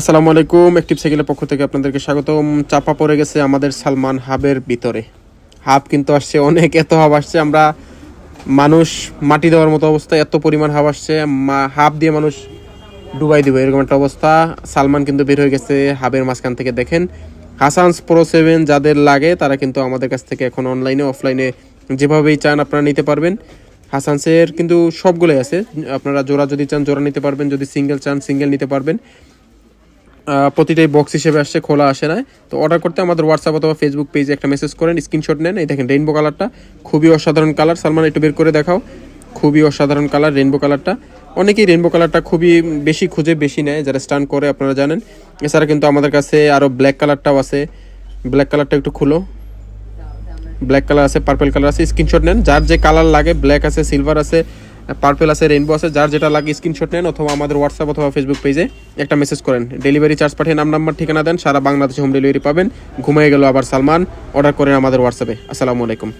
আসসালামু আলাইকুম একটিভ সাইকেলের পক্ষ থেকে আপনাদেরকে স্বাগতম। চাপা পড়ে গেছে আমাদের সালমান হাবের ভিতরে। হাব কিন্তু আসছে, অনেক এত হাব আসছে, আমরা মানুষ মাটি দেওয়ার মতো অবস্থা, এত পরিমাণ হাব আসছে হাব দিয়ে মানুষ ডুবাই দিব, এরকম একটা অবস্থা। সালমান কিন্তু বের হয়ে গেছে হাবের মাঝখান থেকে, দেখেন। হাসানস প্রো সেভেন যাদের লাগে, তারা কিন্তু আমাদের কাছ থেকে এখন অনলাইনে অফলাইনে যেভাবেই চান আপনারা নিতে পারবেন। হাসানসের কিন্তু সবগুলোই আছে। আপনারা জোড়া যদি চান, জোড়া নিতে পারবেন। যদি সিঙ্গেল চান সিঙ্গেল নিতে পারবেন। প্রতিটাই বক্স হিসেবে আসছে, খোলা আসে না তো অর্ডার করতে আমাদের হোয়াটসঅ্যাপ অথবা ফেসবুক পেজে একটা মেসেজ করেন স্ক্রিনশট নেন। এই দেখেন রেইনবো কালারটা খুবই অসাধারণ কালার সালমান, একটু বের করে দেখাও। খুবই অসাধারণ কালার রেইনবো কালারটা অনেকেই রেইনবো কালারটা খুবই বেশি খুঁজে বেশি নেয়, যারা স্টান করে, আপনারা জানেন। এছাড়া কিন্তু আমাদের কাছে আরও ব্ল্যাক কালারটাও আছে। ব্ল্যাক কালারটা একটু খুলো। ব্ল্যাক কালার আছে পার্পল কালার আছে স্ক্রিনশট নেন। যার যে কালার লাগে ব্ল্যাক আছে সিলভার আছে পার্পল আছে রেইনবো আছে, যার যেটা লাগে স্ক্রিনশট নেন অথবা আমাদের হোয়াটসঅ্যাপ অথবা ফেসবুক পেজে একটা মেসেজ করেন। ডেলিভারি চার্জ পাঠিয়ে নাম নাম্বার ঠিকানা দেন, সারা বাংলাদেশে হোম ডেলিভারি পাবেন। ঘুমিয়ে গেল আবার সালমান অর্ডার করেন আমাদের হোয়াটসঅ্যাপে আসসালামু আলাইকুম।